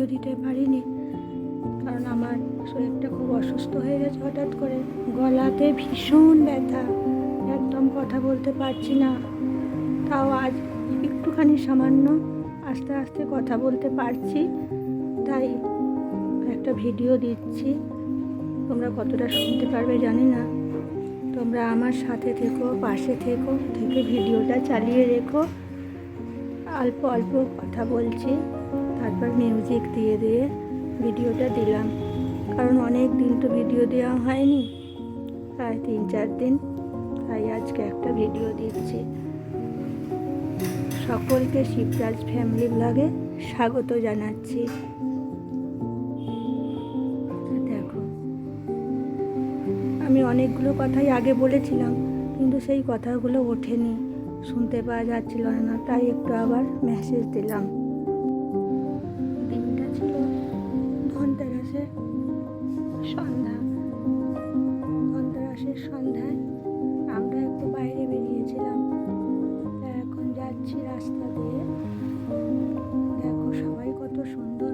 Video দিতে পারিনি। কারণ আমার শরীরটা খুব অসুস্থ হয়ে গেছে হঠাৎ করে। গলাতে ভীষণ ব্যথা। একদম কথা বলতে পারছি না। তাও আজ একটুখানি সামান্য আস্তে আস্তে কথা বলতে পারছি। তাই একটা ভিডিও দিচ্ছি। তোমরা কতটা শুনতে পারবে জানি না। তোমরা আমার সাথে থেকো, পাশে থেকো, থেকে ভিডিওটা চালিয়ে রেখো। অল্প অল্প কথা বলছি। তারপর মিউজিক দিয়ে দিয়ে ভিডিওটা দিলাম। কারণ অনেক দিন তো ভিডিও দেওয়া হয়নি। প্রায় তিন চার দিন। তাই আজকে একটা ভিডিও দিচ্ছি। সকলকে শিবরাজ ফ্যামিলি ব্লগে স্বাগত জানাচ্ছি। দেখো। আমি অনেকগুলো কথাই আগে বলেছিলাম, কিন্তু সেই কথাগুলো ওঠেনি। শুনতে পাওয়া যাচ্ছিল না, তাই একটু আবার মেসেজ দিলাম। যাচ্ছি রাস্তা দিয়ে। দেখো সবাই কত সুন্দর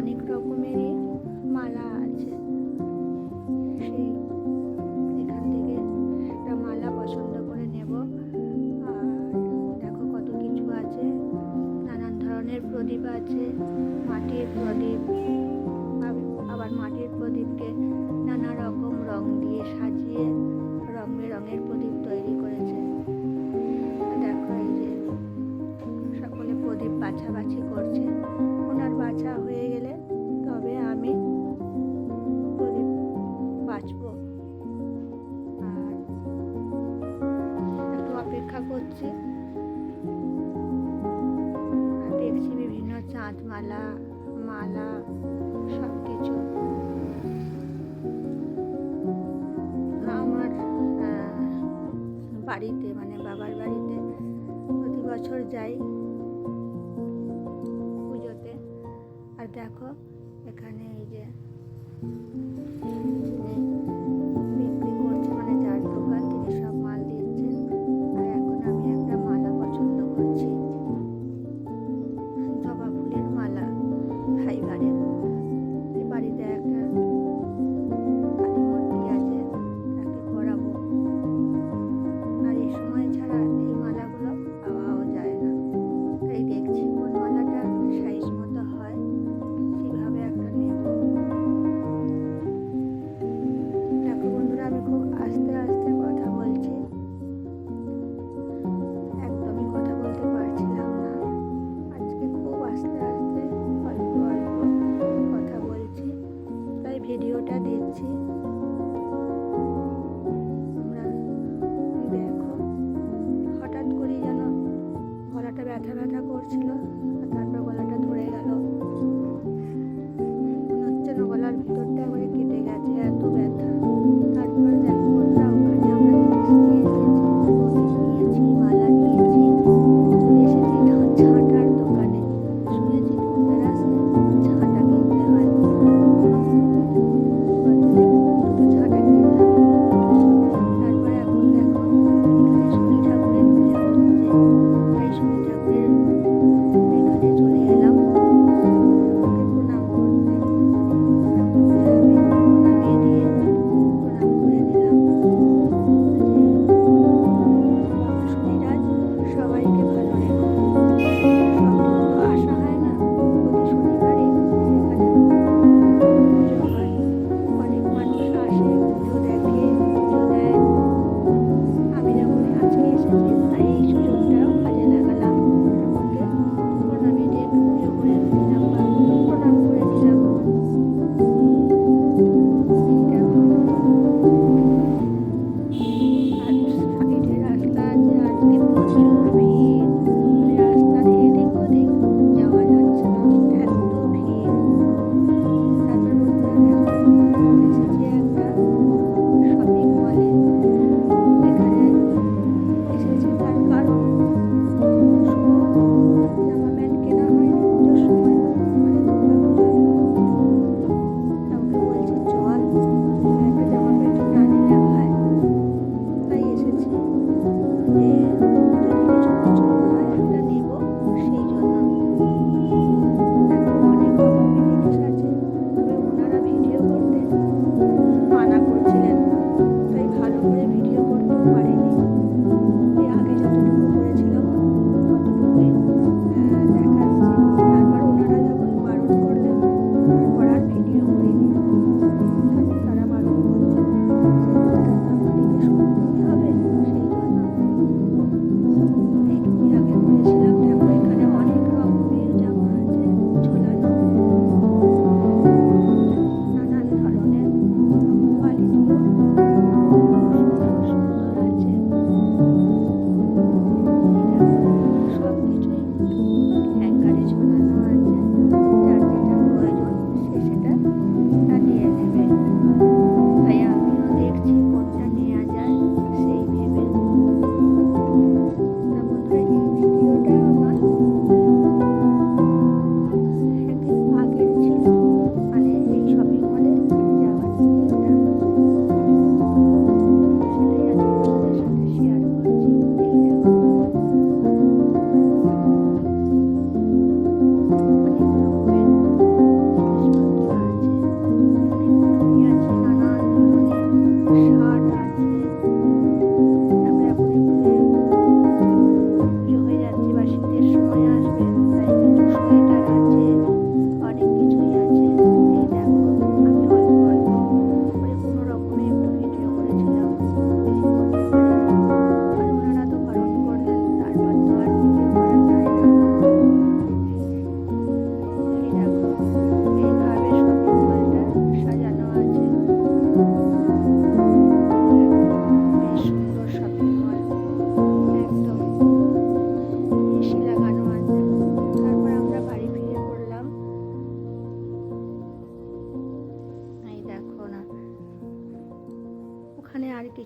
অনেক রকমেরই মালা বিভিন্ন চাঁদ মালা মালা সব কিছু আমার বাড়িতে মানে বাবার বাড়িতে প্রতি বছর যাই পুজোতে। আর দেখো, এখানে এই যে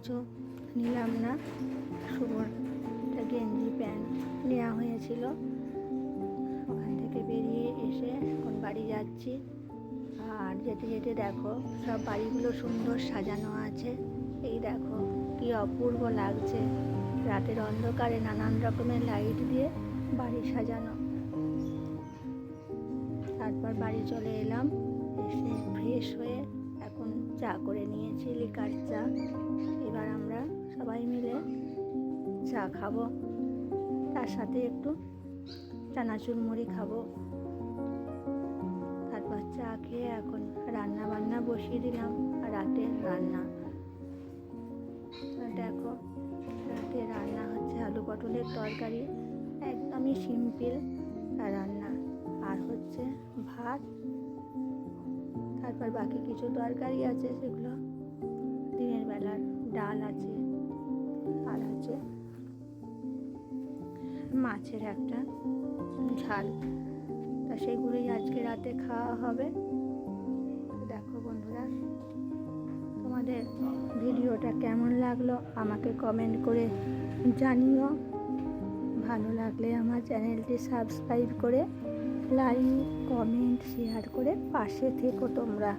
কিছু নিলাম না। শুভর একটা গেঞ্জি প্যান্ট নেওয়া হয়েছিল। ওখান থেকে বেরিয়ে এসে এখন বাড়ি যাচ্ছি। আর যেতে যেতে দেখো, সব বাড়িগুলো সুন্দর সাজানো আছে। এই দেখো, কি অপূর্ব লাগছে। রাতের অন্ধকারে নানান রকমের লাইট দিয়ে বাড়ি সাজানো। তারপর বাড়ি চলে এলাম। এসে ফ্রেশ হয়ে এখন চা করে নিয়েছি লিকার চা। এবার আমরা সবাই মিলে চা খাব। তার সাথে একটু চানাচুর মুড়ি খাব। তারপর চা খেয়ে এখন রান্না বান্না বসিয়ে দিলাম রাতে রান্না। দেখো, রাতে রান্না হচ্ছে আলু পটলের তরকারি, একদমই সিম্পল রান্না। আর হচ্ছে ভাত, তারপর বাকি কিছু তরকারি আছে, সেগুলো দিনের বেলার। ডাল আছে, আর আছে মাছের একটা ঝাল। তা সেগুলোই আজকে রাতে খাওয়া হবে। দেখো বন্ধুরা, তোমাদের ভিডিওটা কেমন লাগল আমাকে কমেন্ট করে জানিও। ভালো লাগলে আমার চ্যানেলটি সাবস্ক্রাইব করে লাইক কমেন্ট শেয়ার করে পাশে থেকো তোমরা।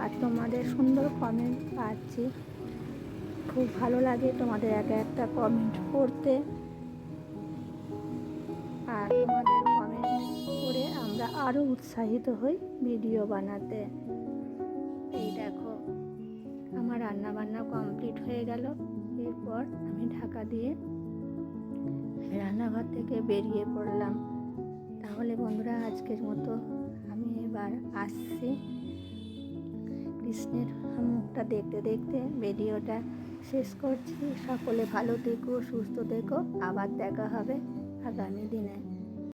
আর তোমাদের সুন্দর কমেন্ট পাচ্ছি। খুব ভালো লাগে তোমাদের এক একটা কমেন্ট পড়তে আর তোমাদের কমেন্ট করে আমরা আরও উৎসাহিত হই ভিডিও বানাতে। এই দেখো, আমার রান্না বান্না কমপ্লিট হয়ে গেল। এরপর আমি ঢাকা দিয়ে রান্নাঘর থেকে বেরিয়ে পড়লাম। তাহলে বন্ধুরা, আজকের মতো আমি এবার আসছি। কৃষ্ণের মুখটা দেখতে দেখতে ভিডিওটা শেষ করছি। সকলে ভালো থেকো, সুস্থ থেকো। আবার দেখা হবে আগামী দিনে।